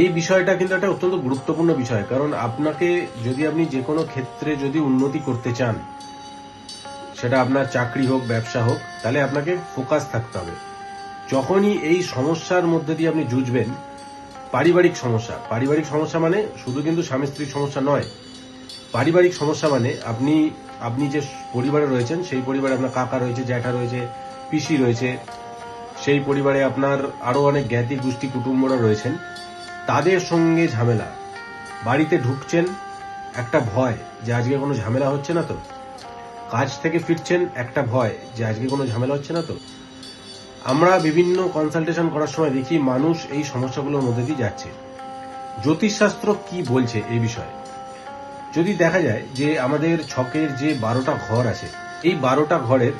এই বিষয়টা কিন্তু একটা অত্যন্ত গুরুত্বপূর্ণ বিষয়, কারণ আপনাকে যদি আপনি যে কোনো ক্ষেত্রে যদি উন্নতি করতে চান, সেটা আপনার চাকরি হোক, ব্যবসা হোক, তাহলে আপনাকে ফোকাস থাকতে হবে। যখনই এই সমস্যার মধ্যে দিয়ে আপনি জুঝবেন পারিবারিক সমস্যা পারিবারিক সমস্যা মানে শুধু কিন্তু স্বামী স্ত্রীর সমস্যা নয়, পারিবারিক সমস্যা মানে আপনি আপনি যে পরিবারে রয়েছেন, সেই পরিবারে আপনার কাকা রয়েছে, জ্যাঠা রয়েছে, পিসি রয়েছে, সেই পরিবারে আপনার আরও অনেক জ্ঞাতি, গোষ্ঠী, কুটুম্বরা রয়েছেন তাদের সঙ্গে ঝামেলা। বাড়িতে ঢুকছেন একটা ভয় যে আজকে কোনো ঝামেলা হচ্ছে না তো? কাজ থেকে ফিরছেন একটা ভয় যে আজকে কোনো ঝামেলা হচ্ছে না তো? আমরা বিভিন্ন কনসালটেশন করার সময় দেখি মানুষ এই সমস্যাগুলোর মধ্যে দিয়ে যাচ্ছে। জ্যোতিষশাস্ত্র কি বলছে এই বিষয়ে? যদি দেখা যায় যে আমাদের ছকের যে বারোটা ঘর আছে, এই বারোটা ঘরের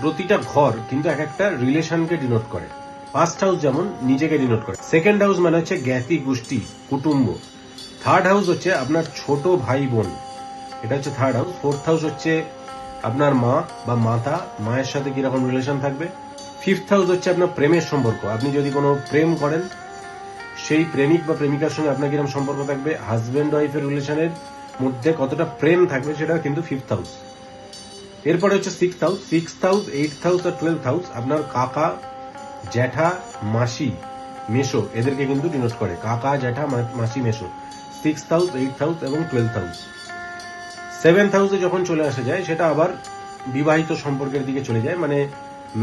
প্রতিটা ঘর কিন্তু এক একটা রিলেশনকে ডিনোট করে। ফার্স্ট হাউস যেমন নিজেকে ডিনোট করে। সেকেন্ড হাউস মানে হচ্ছে জ্ঞাতি গোষ্ঠী, কুটুম্ব। থার্ড হাউস হচ্ছে আপনার ছোট ভাই বোন এটা হচ্ছে থার্ড হাউস ফোর্থ হাউস হচ্ছে আপনার মা বা মাতা, মায়ের সাথে কীরকম রিলেশন থাকবে? ফিফথ হাউস হচ্ছে আপনার প্রেমের সম্পর্ক। আপনি যদি কোনো প্রেম করেন, সেই প্রেমিক বা প্রেমিকার সঙ্গে আপনার কীরকম সম্পর্ক থাকবে? হাজব্যান্ড ওয়াইফের রিলেশনের মধ্যে কতটা প্রেম থাকবে সেটা কিন্তু ফিফথ হাউস এরপরে হচ্ছে six house six house eight house আর টুয়েলভ হাউস আপনার কাকা জ্যাঠা, মাসি মেশো এদেরকে কিন্তু ডিনোট করে। কাকা, জ্যাঠা মাসি মেশো সিক্স হাউস এইট হাউস এবং টুয়েলভ হাউস সেভেন্থ হাউসে যখন চলে আসা যায়, সেটা আবার বিবাহিত সম্পর্কের দিকে চলে যায় মানে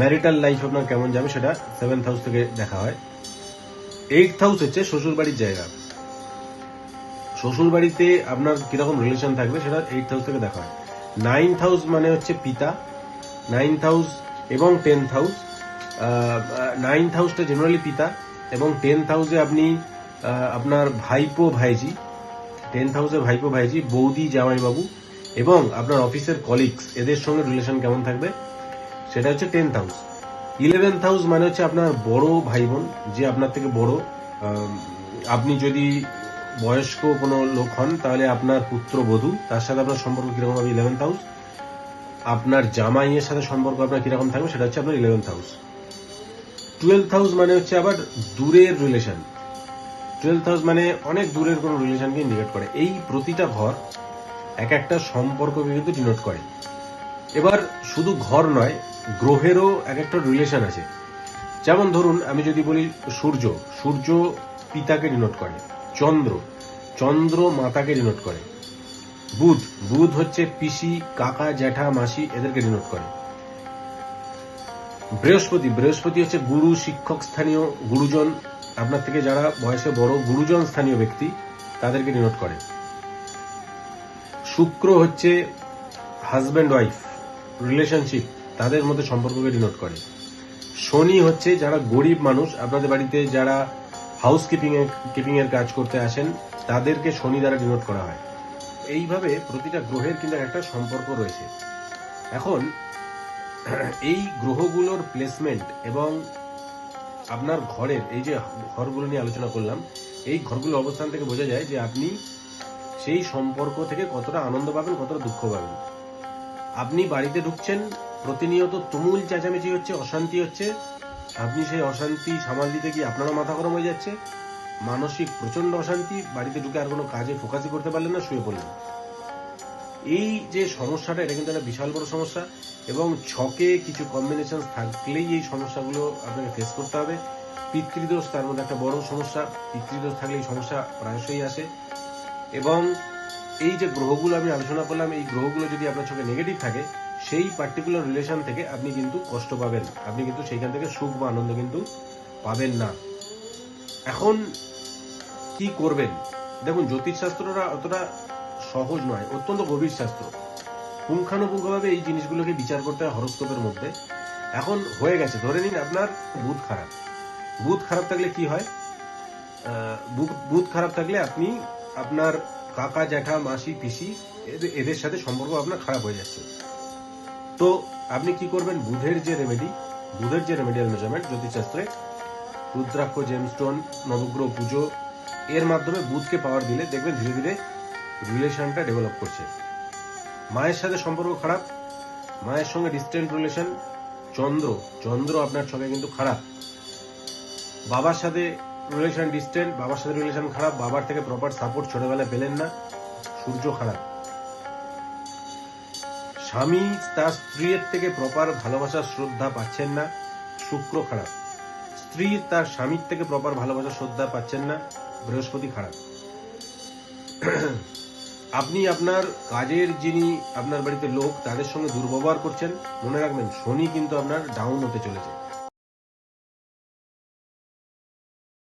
ম্যারিটাল লাইফ আপনার কেমন যাবে সেটা সেভেন্থ হাউস থেকে দেখা হয়। এইট হাউস হচ্ছে শ্বশুর বাড়ির জায়গা। শ্বশুর বাড়িতে আপনার কীরকম রিলেশন থাকবে সেটা এইট হাউস থেকে দেখা হয়। নাইন্থ হাউস মানে হচ্ছে পিতা নাইন্থ হাউস এবং টেন্থ হাউস নাইন্থ হাউসটা জেনারেলি পিতা এবং টেন্থ হাউসে আপনি আপনার ভাইপো ভাইজি টেন্থ হাউসে ভাইপো ভাইজি বৌদি, জামাইবাবু এবং আপনার অফিসের কলিগস এদের সঙ্গে রিলেশন কেমন থাকবে? সেটা হচ্ছে টেন্থ হাউস ইলেভেন্থ হাউস মানে হচ্ছে আপনার বড় ভাই বোন যে আপনার থেকে বড়। আপনি যদি বয়স্ক কোনো লোক হন, তাহলে আপনার পুত্র বধূ, তার সাথে আপনার সম্পর্ক কীরকম হবে? ইলেভেন্থ হাউস আপনার জামাইয়ের সাথে সম্পর্ক আপনার কীরকম থাকবে? সেটা হচ্ছে আপনার ইলেভেন্থ হাউস টুয়েলথ হাউস মানে হচ্ছে আবার দূরের রিলেশন টুয়েলথ হাউস মানে অনেক দূরের কোনো রিলেশনকে ইন্ডিকেট করে। এই প্রতিটা ঘর এক একটা সম্পর্ককে কিন্তু ডিনোট করে। এবার শুধু ঘর নয়, গ্রহেরও এক একটা রিলেশন আছে। যেমন ধরুন, আমি যদি বলি সূর্য সূর্য পিতাকে ডিনোট করে, চন্দ্র চন্দ্র মাতাকে ডিনোট করে, বুধ বুধ হচ্ছে পিসি, কাকা, জ্যাঠা, মাসি, এদেরকে ডিনোট করে। বৃহস্পতি বৃহস্পতি হচ্ছে গুরু, শিক্ষক স্থানীয় গুরুজন। আপনার থেকে যারা বয়সে বড় গুরুজন স্থানীয় ব্যক্তি, তাদেরকে ডিনোট করে। শুক্র হচ্ছে হাজব্যান্ড ওয়াইফ রিলেশনশিপ তাদের মধ্যে সম্পর্ককে ডিনোট করে। শনি হচ্ছে যারা গরিব মানুষ, আপনাদের বাড়িতে যারা হাউস কিপিং কিপিং এর কাজ করতে আসেন, তাদেরকে শনি দ্বারা ডিনোট করা হয়। এইভাবে প্রতিটা গ্রহের কিন্তু একটা সম্পর্ক রয়েছে। এখন এই গ্রহগুলোর প্লেসমেন্ট এবং আপনার ঘরের, এই যে ঘরগুলো নিয়ে আলোচনা করলাম, এই ঘরগুলোর অবস্থান থেকে বোঝা যায় যে আপনি সেই সম্পর্ক থেকে কতটা আনন্দ পাবেন, কতটা দুঃখ পাবেন। আপনি বাড়িতে ঢুকছেন, প্রতিনিয়ত তুমুল চেঁচামেচি হচ্ছে, অশান্তি হচ্ছে। আপনি সেই অশান্তি সামাল দিতে গিয়ে আপনারও মাথা গরম হয়ে যাচ্ছে। মানসিক প্রচণ্ড অশান্তি, বাড়িতে ঢুকে আর কোনো কাজে ফোকাসই করতে পারলেন না, শুয়ে পড়লেন। এই যে সমস্যাটা, এটা কিন্তু একটা বিশাল বড় সমস্যা এবং ছকে কিছু কম্বিনেশন থাকলেই এই সমস্যাগুলো আপনাকে ফেস করতে হবে। পিতৃদোষ তার মধ্যে একটা বড় সমস্যা, পিতৃদোষ থাকলে এই সমস্যা প্রায়শই আসে। এবং এই যে গ্রহগুলো আমি আলোচনা করলাম, এই গ্রহগুলো যদি আপনার চোখে নেগেটিভ থাকে, সেই পার্টিকুলার রিলেশন থেকে আপনি কিন্তু কষ্ট পাবেন। আপনি কিন্তু সেইখান থেকে সুখ বা আনন্দ কিন্তু পাবেন না। এখন কি করবেন? দেখুন, জ্যোতিষশাস্ত্ররা অতটা সহজ নয়, অত্যন্ত গভীর শাস্ত্র পুঙ্খানুপুঙ্খভাবে এই জিনিসগুলোকে বিচার করতে হয় হরস্কোপের মধ্যে। এখন হয়ে গেছে, ধরে নিন আপনার বুধ খারাপ। বুধ খারাপ থাকলে কি হয়? বুধ- খারাপ থাকলে আপনি আপনার কাকা, জ্যাঠা, মাসি, পিসি, এদের সাথে সম্পর্ক আপনার খারাপ হয়ে যাচ্ছে। তো আপনি কি করবেন? বুধের যে রেমেডি বুধের যে রেমেডিয়াল মেজারমেন্ট জ্যোতিষশাস্ত্রে, রুদ্রাক্ষ জেমস্টোন নবগ্রহ পুজো, এর মাধ্যমে বুধকে পাওয়ার দিলে দেখবেন ধীরে ধীরে রিলেশনটা ডেভেলপ করছে। মায়ের সাথে সম্পর্ক খারাপ, মায়ের সঙ্গে ডিস্টেন্ট রিলেশন চন্দ্র চন্দ্র আপনার ছকে কিন্তু খারাপ। বাবার সাথে রিলেশন ডিস্টেন্ট বাবার সাথে রিলেশন খারাপ, বাবার থেকে প্রপার সাপোর্ট ছোটবেলায় পেলেন না, সূর্য খারাপ। স্বামী তার স্ত্রীর থেকে প্রপার ভালোবাসা শ্রদ্ধা পাচ্ছেন না, শুক্র খারাপ। স্ত্রী তার স্বামীর থেকে প্রপার ভালোবাসা শ্রদ্ধা পাচ্ছেন না, বৃহস্পতি খারাপ। আপনি আপনার কাজের যিনি আপনার বাড়িতে লোক, তাদের সঙ্গে দুর্ব্যবহার করছেন, মনে রাখবেন শনি কিন্তু আপনার ডাউন হতে চলেছে।